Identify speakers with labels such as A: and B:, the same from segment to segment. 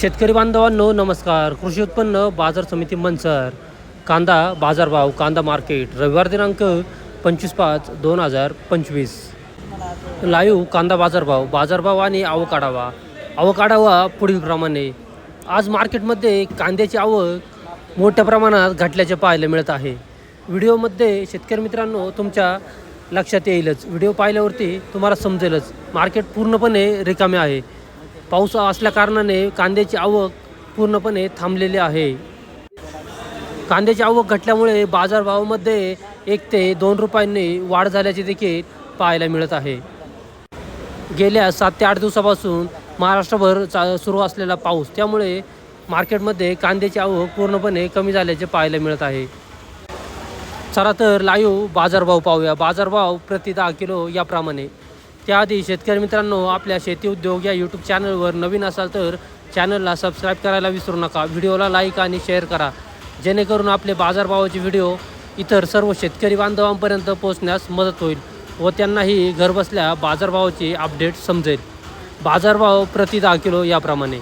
A: शेतकरी बांधवांनो नमस्कार. कृषी उत्पन्न बाजार समिती मंचर कांदा बाजारभाव कांदा मार्केट रविवार दिनांक पंचवीस पाच दोन हजार पंचवीस. लाईव्ह कांदा बाजारभाव बाजारभाव आणि आवक आढावा. आवक आढावा पुढीलप्रमाणे आज मार्केटमध्ये कांद्याची आवक मोठ्या प्रमाणात घटल्याचे पाहायला मिळत आहे. व्हिडिओमध्ये शेतकरी मित्रांनो तुमच्या लक्षात येईलच. व्हिडिओ पाहिल्यावरती तुम्हाला समजेलच. मार्केट पूर्णपणे रिकामे आहे. पाऊस असल्या कारणाने कांद्याची आवक पूर्णपणे थांबलेली आहे. कांद्याची आवक घटल्यामुळे बाजारभावामध्ये एक ते दोन रुपयांनी वाढ झाल्याचे देखील पाहायला मिळत आहे. गेल्या सात ते आठ दिवसापासून महाराष्ट्रभर चा सुरू असलेला पाऊस त्यामुळे मार्केटमध्ये कांद्याची आवक पूर्णपणे कमी झाल्याचे पाहायला मिळत आहे. चला तर लाईव्ह बाजारभाव पाहूया. बाजारभाव प्रति दहा किलो याप्रमाणे. त्याआधी शेतकरी मित्रांनो आपल्या शेती उद्योग या यूट्यूब चॅनलवर नवीन असाल तर चॅनलला सबस्क्राईब करायला विसरू नका. व्हिडिओला लाईक आणि शेअर करा. जेणेकरून आपले बाजारभावाचे व्हिडिओ इतर सर्व शेतकरी बांधवांपर्यंत पोहोचण्यास मदत होईल व त्यांनाही घरबसल्या बाजारभावाची अपडेट समजेल. बाजारभाव प्रति दहा किलो याप्रमाणे.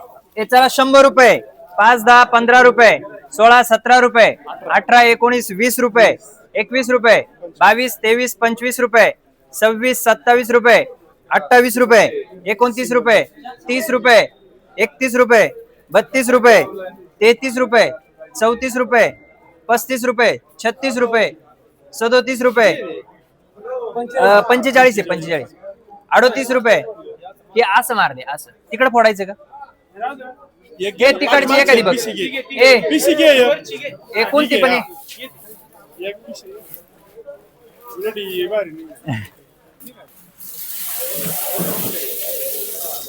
B: हे याच्याला शंभर रुपये. पाच दहा पंधरा रुपये. सोळा सतरा रुपये. अठरा एकोणीस वीस रुपये. एकवीस रुपये. बावीस तेवीस पंचवीस रुपये. सव्वीस सत्तावीस रुपये. अठ्ठावीस रुपये. एकोणतीस रुपये. तीस रुपये. एकतीस रुपये. बत्तीस रुपये. तेहतीस रुपये. चौतीस रुपये. पस्तीस रुपये. छत्तीस रुपये. सदोतीस रुपये. पंचेचाळीस आहे पंचेचाळीस. अडोतीस रुपये. हे असं मारले असं. तिकडे फोडायचं का? हे तिकडची एखादी बघ? ए. ए कोणती पण?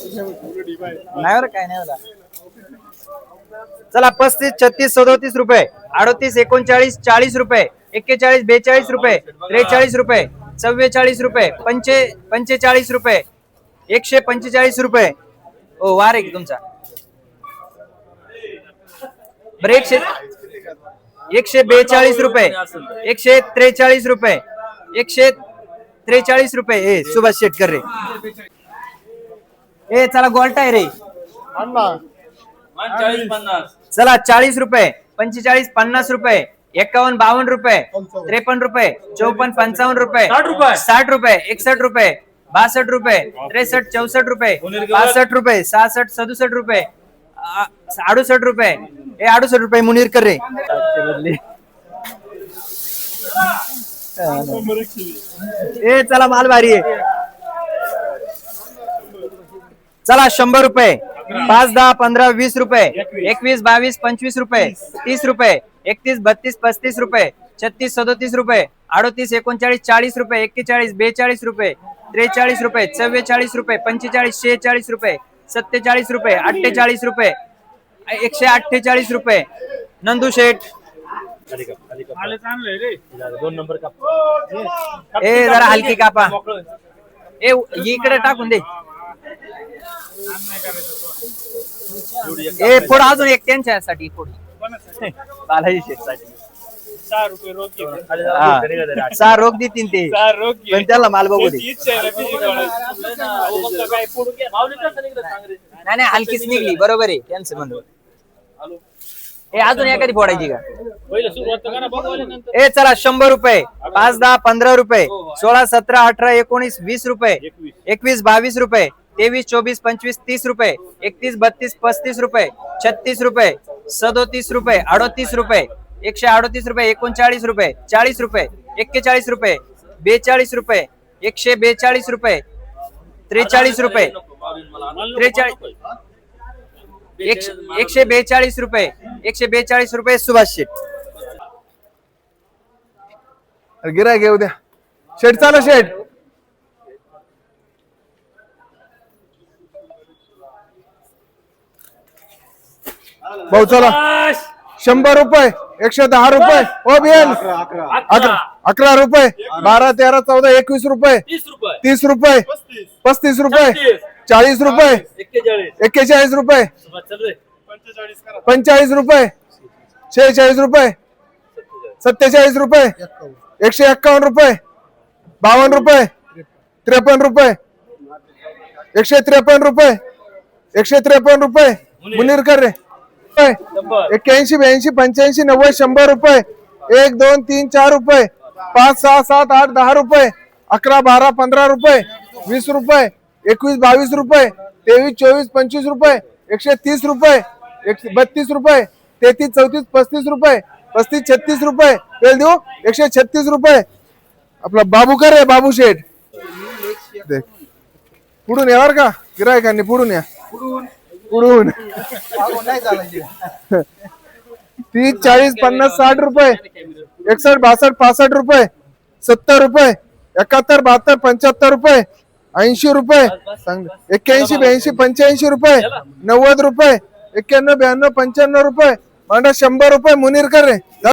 B: नाही बरं काय नाही चला पस्तीस छत्तीस सदोतीस रुपये. अडोतीस एकोणचाळीस चाळीस रुपये. एक्केचाळीस बेचाळीस रुपये. त्रेचाळीस रुपये. चव्वेचाळीस रुपये. पंचे पंचेचाळीस रुपये. एकशे पंचेचाळीस रुपये. ओ वार आहे की तुमचा. बरं एकशे एकशे बेचाळीस रुपये. एकशे त्रेचाळीस रुपये. एकशे त्रेचाळीस रुपये. ए सुभाष शेटकर रे. ए चला गोल्टा आहे रे. चला चाळीस रुपये. पंचेचाळीस पन्नास रुपये. एकावन्न बावन्न रुपये. त्रेपन्न रुपये. चौपन्न पंचावन्न रुपये. साठ रुपये. एकसष्ट रुपये. बासष्ट रुपये. त्रेसष्ट चौसष्ट रुपये. पासष्ट रुपये. सहासष्ट सदुसष्ट रुपये. अडुसठ अडुसष्ट रुपये. हे अडुसष्ट रुपये मुनीरकर रे. ए चला माल भारी आहे. चला शंभर रुपये. पाच दहा पंधरा वीस रुपये. एकवीस बावीस पंचवीस रुपये. तीस रुपये. एकतीस बत्तीस पस्तीस रुपये. छत्तीस सदोतीस रुपये. अडोतीस एकोणचाळीस चाळीस रुपये. एक्केचाळीस बेचाळीस रुपये. त्रेचाळीस रुपये. चव्वेचाळीस रुपये. पंचेचाळीस शेहेचाळीस रुपये. सत्तेचाळीस रुपये अठ्ठेचाळीस रुपये एकशे अठ्ठेचाळीस रुपये. नंदू शेठ. ए जरा हलकी कापा. ए इकडे टाकून दे. ए पुढे अजून एक त्यांच्यासाठी पुढे बालाजी हा. सहा रोग देतील ते. पण त्याला माल बघू दे. नाही नाही हलकीच निघली. बरोबर आहे. त्यांचं म्हणून ए अजून एखादी फोडायची का? ए चला शंभर रुपये. पाच दहा पंधरा रुपये. सोळा सतरा अठरा एकोणीस वीस रुपये. एकवीस बावीस रुपये. तेवीस चोवीस पंचवीस तीस रुपये. एकतीस बत्तीस पस्तीस रुपये. छत्तीस रुपये. सदोतीस रुपये. अडोतीस रुपये. एकशे अडोतीस रुपये एकोणचाळीस रुपये चाळीस रुपये एक्केचाळीस रुपये बेचाळीस रुपये एकशे बेचाळीस रुपये त्रेचाळीस रुपये त्रेचाळीस एकशे बेचाळीस रुपये एकशे बेचाळीस रुपये सुभाष शेठ.
C: गिराय घेऊ द्या. शेट चालू शेट भाऊ चला. शंभर रुपये एकशे दहा रुपये ओ बिएल अकरा अकरा. रुपये बारा तेरा चौदा एकवीस रुपये तीस रुपये. पस्तीस. रुपये चाळीस. रुपये एक्केचाळीस. रुपये पंचेचाळीस रुपये शेहेचाळीस रुपये सत्तेचाळीस रुपये एकशे एक्कावन्न रुपये बावन्न रुपये त्रेपन्न रुपये एकशे त्रेपन्न रुपये एकशे त्रेपन्न रुपये. मुनीरकर रे. एक्क्याऐंशी ब्याऐंशी पंच्याऐंशी नव्वद शंभर रुपये. एक दोन तीन चार रुपये. पाच सहा सात आठ दहा रुपये. अकरा बारा पंधरा रुपये. वीस रुपये. एकवीस बावीस रुपये. तेवीस चोवीस पंचवीस रुपये. एकशे तीस रुपये. एकशे बत्तीस रुपये. तेहतीस चौतीस पस्तीस रुपये. पस्तीस छत्तीस रुपये. बेल देऊ? एकशे छत्तीस रुपये. आपला बाबू कर रे बाबू शेठ. पुढून यावर का? गिरायकांनी पुढून या. पुढून तीस चाळीस पन्नास साठ रुपये. एकसष्ट बासष्ट पासष्ट रुपये. सत्तर रुपये. एकाहत्तर बहात्तर पंच्याहत्तर रुपये. ऐंशी रुपये. एक्क्याऐंशी ब्याऐंशी पंच्याऐंशी रुपये. नव्वद रुपये. एक्क्याण्णव ब्याण्णव पंच्याण्णव रुपये. मांडा शंभर रुपये. मुनीर कर